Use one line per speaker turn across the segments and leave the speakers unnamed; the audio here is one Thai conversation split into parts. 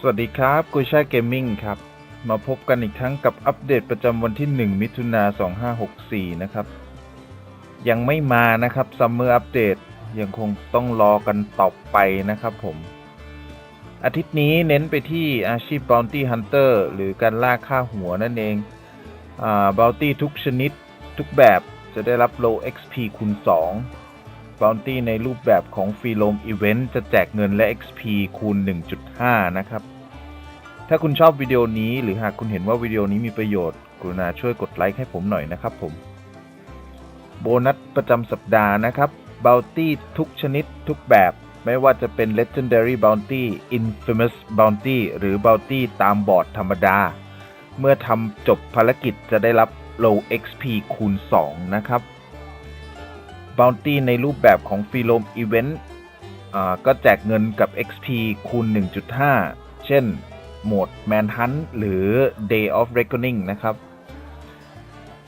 สวัสดีครับกุยช่ายเกมมิ่งครับ มาพบกันอีกครั้งกับอัปเดตประจำวันที่ 1 มิถุนา2564 นะครับ ยังไม่มานะครับซัมเมอร์อัปเดตยังคงต้องรอกันต่อไปนะครับผม อาทิตย์นี้เน้นไปที่อาชีพ Bounty Hunter หรือการล่าค่าหัวนั่นเองอ่า Bounty ทุกชนิดทุกแบบจะได้รับ Low XP คูณ 2 Bounty ในรูปแบบของฟรีโลมอีเวนต์จะแจกเงินและ XP คูณ 1.5 นะครับ ถ้าคุณชอบวิดีโอนี้หรือหากคุณเห็นว่าวิดีโอนี้มีประโยชน์ กรุณาช่วยกดไลค์ให้ผมหน่อยนะครับผม โบนัสประจำสัปดาห์นะครับ Bounty ทุกชนิดทุกแบบไม่ว่าจะเป็น Legendary Bounty Infamous Bounty หรือ Bounty ตามบอร์ดธรรมดา เมื่อทำจบภารกิจจะได้รับ Low XP คูณ 2 นะครับ Bounty ในรูปแบบของฟรีโลมอีเวนต์ก็แจกเงินกับ XP คูณ 1.5 เช่น โหมด Manhunt หรือ Day of Reckoning นะครับ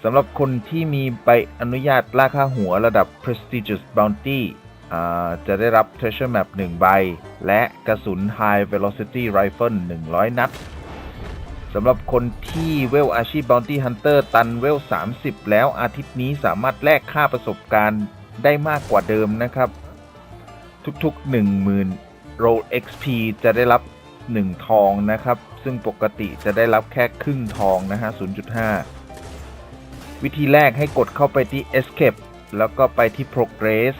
สำหรับคนที่มีใบอนุญาตล่าค่าหัวระดับ Prestigious Bounty จะได้รับ Treasure Map 1 ใบ และกระสุน High Velocity Rifle 100 นัดสำหรับคนที่เวลอาชีพ Bounty Hunter ตันเวล 30 แล้วอาทิตย์นี้สามารถแลกค่าประสบการณ์ ได้มากกว่าเดิมนะครับ ทุกๆ 10,000 Roll XP จะได้รับ 1 ทองนะครับ ซึ่งปกติจะได้รับแค่ครึ่งทองนะฮะ 0.5 วิธีแรกให้กดเข้าไปที่ Escape แล้วก็ไปที่ Progress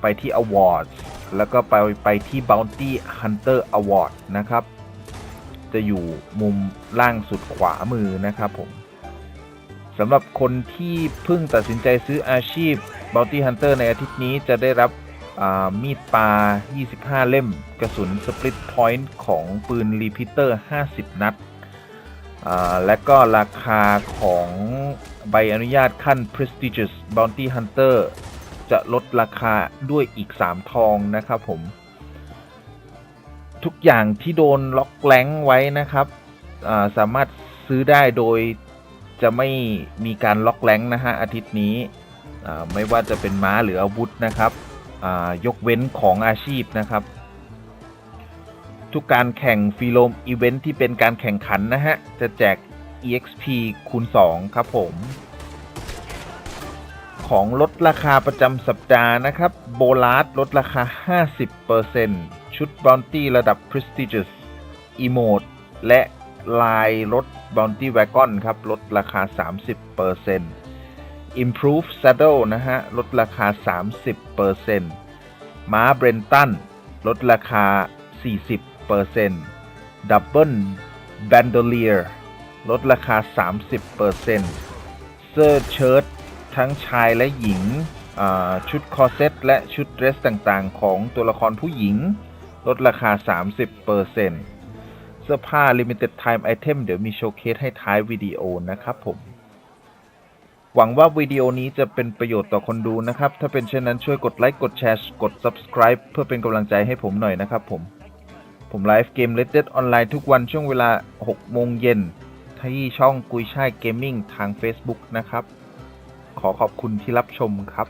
ไปที่ Awards แล้วก็ไปไปที่ Bounty Hunter Award นะครับ จะอยู่มุมล่างสุดขวามือนะครับผมสำหรับคนที่เพิ่งตัดสินใจซื้ออาชีพ Bounty Hunter ในอาทิตย์นี้จะได้รับมีดปลา 25 เล่ม กระสุน Split Point ของปืน Repeater 50 นัด และก็ราคาของใบอนุญาตขั้น Prestigious Bounty Hunter จะลดราคาด้วยอีก 3 ทองนะครับผม ทุกอย่างที่โดนล็อกแรงไว้นะครับสามารถซื้อได้โดยจะไม่มีการล็อกแรงนะฮะอาทิตย์นี้ ไม่ว่าจะเป็นม้าหรืออาวุธนะครับยกเว้นของอาชีพนะครับ ทุกการแข่งฟีโลมอีเวนท์ที่เป็นการแข่งขันนะฮะ จะแจก EXP คูณ 2 ครับผม ของลดราคาประจำสัปดาห์นะครับ โบลัสลดราคา 50%ชุด Bounty ระดับ Prestigious Emote และลายลด Bounty Wagon ครับ ลดราคา 30% Improve Saddle นะฮะ ลดราคา 30%ม้าเบรนตัน ลดราคา 40% Double Bandolier ลดราคา 30% Sir Shirt ทั้งชายและหญิง ชุดคอเซ็ตและชุดเดรสต่างๆ ของตัวละครผู้หญิง ลดราคา 30%เสื้อผ้า Limited Time Item เดี๋ยวมีโชว์เคสให้ท้ายวิดีโอนะครับผม หวังว่าวิดีโอนี้จะเป็นประโยชน์ต่อคนดูนะครับ ถ้าเป็นเช่นนั้นช่วยกดไลค์กดแชร์กด subscribe เพื่อเป็นกำลังใจให้ผมหน่อยนะครับผม ผมไลฟ์เกม Red Dead Online ทุกวันช่วงเวลา 6 โมงเย็นที่ช่องกุยช่ายเกมมิ่งทาง Facebook นะครับ ขอขอบคุณที่รับชมครับ